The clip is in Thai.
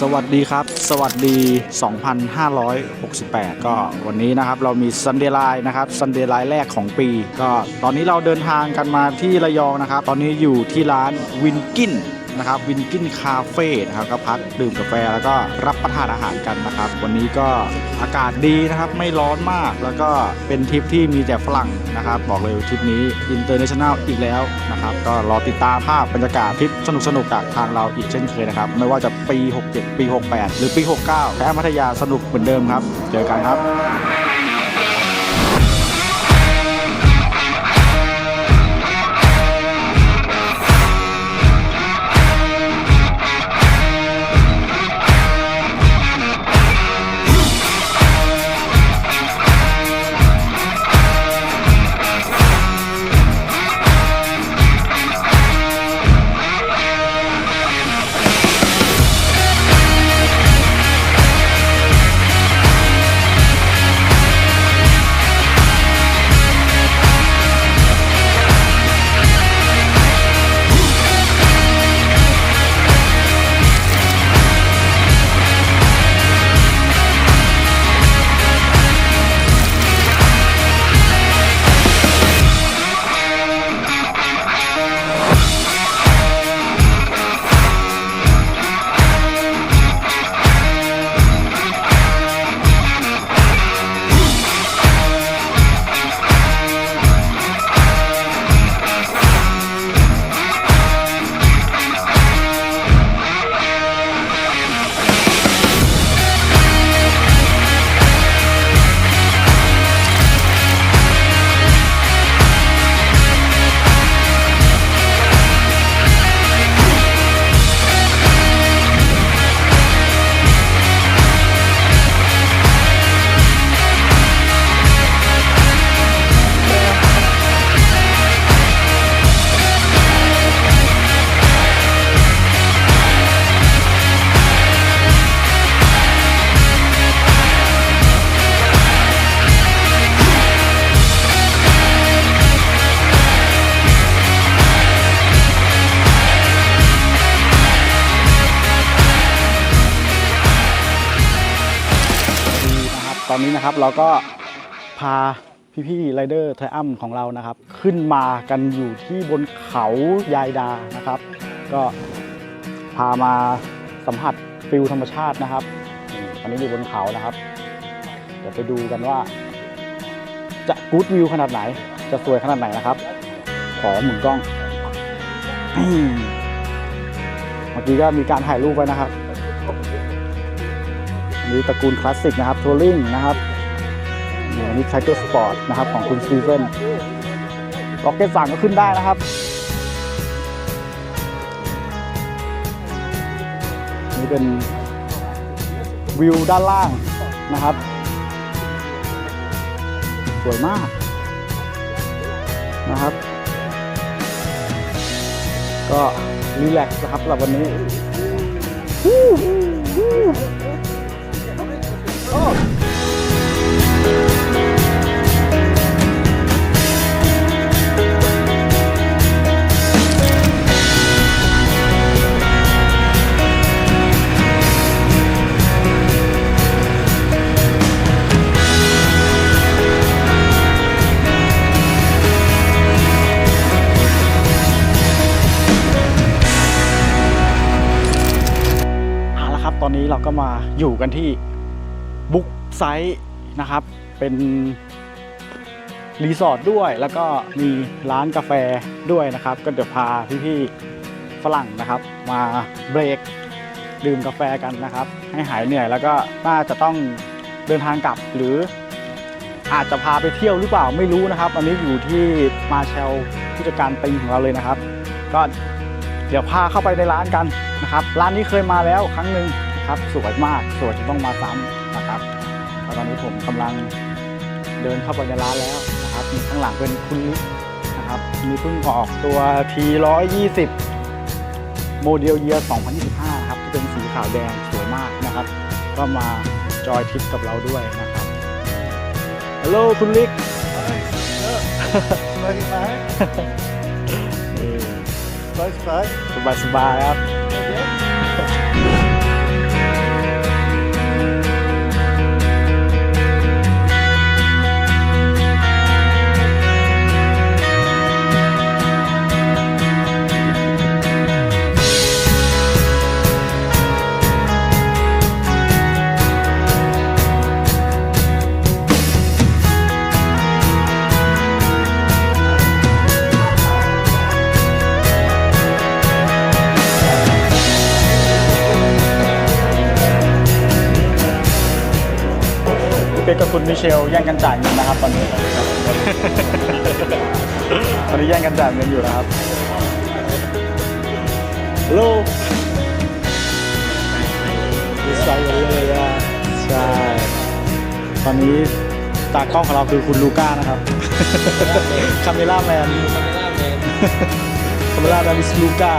สวัสดีครับ สวัสดี 2,568 ก็วันนี้นะครับเรามีซันเดย์ไลน์นะครับซันเดย์ไลน์แรกของปี ก็ตอนนี้เราเดินทางกันมาที่ระยองนะครับ ตอนนี้อยู่ที่ร้านวินกิน นะครับวินกินคาเฟ่นะครับก็พักดื่มกาแฟแล้วก็รับประทานอาหารกันนะครับ วันนี้ก็อากาศดีนะครับไม่ร้อนมากแล้วก็เป็นทริปที่มีแต่ฝรั่งนะครับ บอกเลยทริปนี้อินเตอร์เนชั่นแนลอีกแล้วนะครับก็รอติดตามภาพบรรยากาศทริปสนุกๆจากทางเราอีกเช่นเคยนะครับ ไม่ว่าจะปี 67 ปี 68 หรือปี 69แค่พัทยาสนุกเหมือนเดิมครับ เจอกันครับ ตอนนี้นะครับเราก็พาพี่ๆไรเดอร์ไทอัมของเรานะครับ ขึ้นมากันอยู่ที่บนเขายายดานะครับ ก็พามาสัมผัสฟิลธรรมชาตินะครับอืมตอนนี้อยู่บนเขานะครับ เดี๋ยวไปดูกันว่า จะกู๊ดวิวขนาดไหน จะสวยขนาดไหนนะครับ ขอหมุนกล้อง เมื่อกี้ก็มีการถ่ายรูปไว้นะครับ อันนี้ตระกูลคลาสสิกนะครับทัวริงนะครับนี่นี้ไทเกอร์สปอร์ตนะครับของคุณสตีเฟนล็อกเก็ตสั่งก็ขึ้นได้นะครับนี่เป็นวิวด้านล่างนะครับ สวยมากนะครับ ก็รีแลกซ์นะครับสำหรับวันนี้ เอาละครับ ตอนนี้เราก็มาอยู่กันที่ บุ๊กไซต์นะครับ เป็นรีสอร์ทด้วย แล้วก็มีร้านกาแฟด้วยนะครับ ก็เดี๋ยวพาพี่ๆฝรั่งนะครับ มาเบรกดื่มกาแฟกันนะครับ ให้หายเหนื่อยแล้วก็น่าจะต้องเดินทางกลับหรืออาจจะพาไปเที่ยวหรือเปล่าไม่รู้นะครับ อันนี้อยู่ที่มาเชลผู้จัดการติงของเราเลยนะครับ ก็เดี๋ยวพาเข้าไปในร้านกันนะครับ ร้านนี้เคยมาแล้วครั้งหนึ่งครับ สวยมากสวยจะต้องมาซ้ำ ตอนนี้ผมกำลังเดินเข้าไปในร้านแล้วนะครับมีข้างหลังเป็นคุณลิศนะครับมีเพิ่งออกตัว T120 โมเดลเยียร์2025 นะครับที่เป็นสีขาวแดงสวยมากนะครับ ก็มาจอยทริปกับเราด้วยนะครับฮัลโหลคุณลิกสบายไหมนี่สบายสบายสบายๆครับ คุณมิเชลแย่งกันจ่ายเงินนะครับตอนนี้ตอนนี้แย่งกันจ่ายเงินอยู่นะครับฮัลโหลดีไซน์เลยอะใช่ตอนนี้ตากล้องของเราคือคุณลูก้านะครับคาเมล่าแมนคาเมล่าแมนมิสลูก้า